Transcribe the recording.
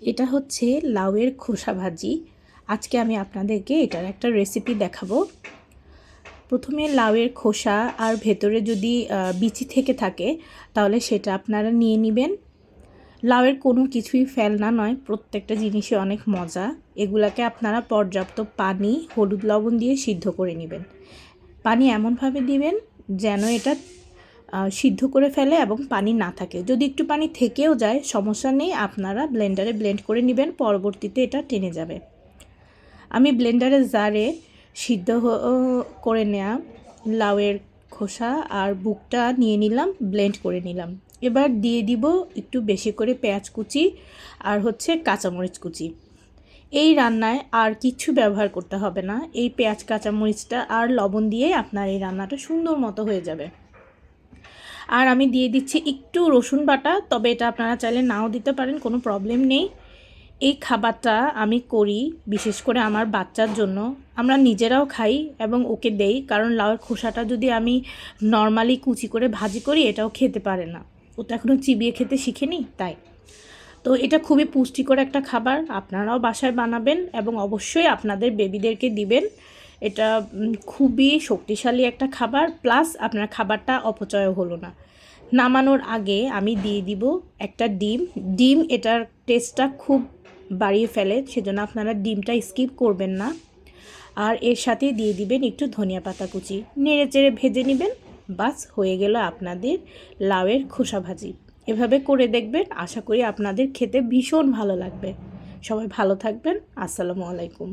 এটা হচ্ছে লাউয়ের খোসা ভাজি। আজকে আমি আপনাদেরকে এটার একটা রেসিপি দেখাবো। প্রথমে লাউয়ের খোসা আর ভেতরে যদি বিচি থেকে থাকে, তাহলে সেটা আপনারা নিয়ে নেবেন। লাউয়ের কোনো কিছুই ফেলনা নয়, প্রত্যেকটা জিনিসই অনেক মজা। এগুলাকে আপনারা পর্যাপ্ত পানি, হলুদ লবণ দিয়ে সিদ্ধ করে নেবেন। পানি এমনভাবে দিবেন যেন এটা সিদ্ধ করে ফেলে এবং পানি না থাকে। যদি একটু পানি থেকেও যায়, সমস্যা নেই, আপনারা ব্লেন্ডারে ব্লেন্ড করে নেবেন, পরবর্তীতে এটা টেনে যাবে। আমি ব্লেন্ডারে জারে সিদ্ধ করে নেওয়া লাউয়ের খোসা আর বুকটা নিয়ে নিলাম, ব্লেন্ড করে নিলাম। এবার দিয়ে দিব একটু বেশি করে পেঁয়াজ কুচি আর হচ্ছে কাঁচামরিচ কুচি। এই রান্নায় আর কিছু ব্যবহার করতে হবে না। এই পেঁয়াজ, কাঁচামরিচটা আর লবণ দিয়ে আপনার এই রান্নাটা সুন্দর মতো হয়ে যাবে। আর আমি দিয়ে দিচ্ছি একটু রসুন বাটা, তবে এটা আপনারা চাইলে নাও দিতে পারেন, কোনো প্রবলেম নেই। এই খাবারটা আমি করি বিশেষ করে আমার বাচ্চার জন্য। আমরা নিজেরাও খাই এবং ওকে দেই, কারণ লাউয়ের খোসাটা যদি আমি নর্মালি কুচি করে ভাজি করি, এটাও খেতে পারে না। ও তো এখনও চিবিয়ে খেতে শিখেনি, তাই। তো এটা খুবই পুষ্টিকর একটা খাবার, আপনারাও বাসায় বানাবেন এবং অবশ্যই আপনাদের বেবিদেরকে দিবেন। এটা খুবই শক্তিশালী একটা খাবার, প্লাস আপনার খাবারটা অপচয় হলো না। নামানোর আগে আমি দিয়ে দিব একটা ডিম। ডিম এটার টেস্টটা খুব বাড়িয়ে ফেলে, সেজন্য আপনারা ডিমটা স্কিপ করবেন না। আর এর সাথে দিয়ে দিবেন একটু ধনিয়া পাতা কুচি। নেড়ে চেড়ে ভেজে নেবেন, বাস হয়ে গেল আপনাদের লাউয়ের খোসা ভাজি। এভাবে করে দেখবেন, আশা করি আপনাদের খেতে ভীষণ ভালো লাগবে। সবাই ভালো থাকবেন, আসসালামু আলাইকুম।